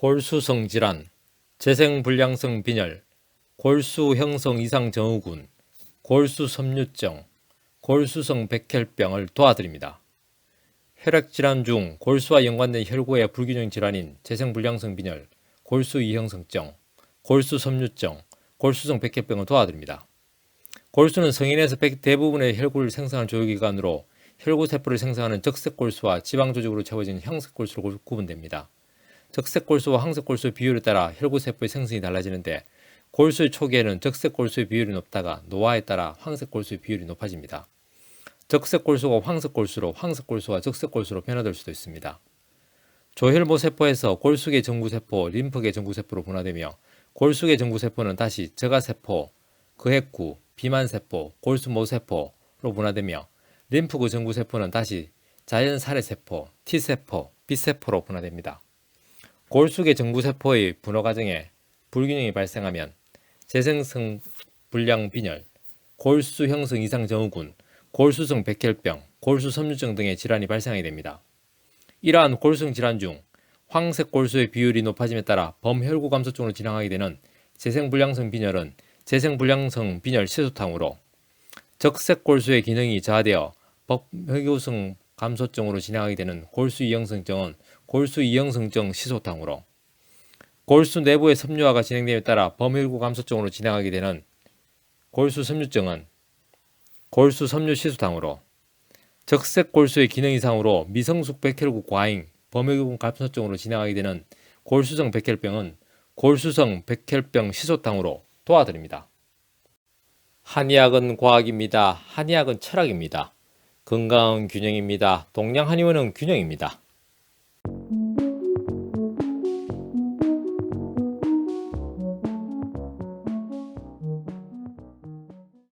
골수성 질환, 재생불량성 빈혈, 골수 형성 이상 증후군, 골수 섬유증, 골수성 백혈병을 도와드립니다. 혈액 질환 중 골수와 연관된 혈구의 불균형 질환인 재생불량성 빈혈, 골수 이형성증, 골수 섬유증, 골수성 백혈병을 도와드립니다. 골수는 성인에서 백- 대부분의 혈구를 생성하는 조직기관으로 혈구 세포를 생성하는 적색 골수와 지방 조직으로 채워진 형색 골수로 구- 구분됩니다. 적색 골수와 황색골수의 비율에 따라 혈구 세포의 생성이 달라지는데 골수의 초기에는 적색 골수의 비율이 높다가 노화에 따라 황색 골수의 비율이 높아집니다. 적색 골수가 황색 골수로 황색 골수와 적색 골수로 변화될 수도 있습니다. 조혈모 세포에서 골수계 정구세포, 림프계 정구세포로 분화되며 골수계 정구세포는 다시 저가세포, 그핵구, 비만세포, 골수모세포로 분화되며 림프구 정구세포는 다시 자연살해세포, T세포, B세포로 분화됩니다. 골수계 정구세포의 분화 과정에 불균형이 발생하면 재생성 불량 빈혈, 골수 형성 이상 증후군, 골수성 백혈병, 골수 섬유증 등의 질환이 발생하게 됩니다. 이러한 골수성 질환 중 황색 골수의 비율이 높아짐에 따라 범혈구 감소증으로 진행하게 되는 재생불량성 빈혈은 재생불량성 빈혈 시소탕으로 적색 골수의 기능이 저하되어 범혈구성 감소증으로 진행하게 되는 골수 이형성증은 골수 이형성증 시소탕으로 골수 내부의 섬유화가 진행됨에 따라 범혈구 감소증으로 진행하게 되는 골수 섬유증은 골수 섬유 시소탕으로 적색 골수의 기능 이상으로 미성숙 백혈구 과잉 범혈구 감소증으로 진행하게 되는 골수성 백혈병은 골수성 백혈병 시소탕으로 도와드립니다. 한의학은 과학입니다. 한의학은 철학입니다. 건강은 균형입니다. 동양 한의원은 균형입니다.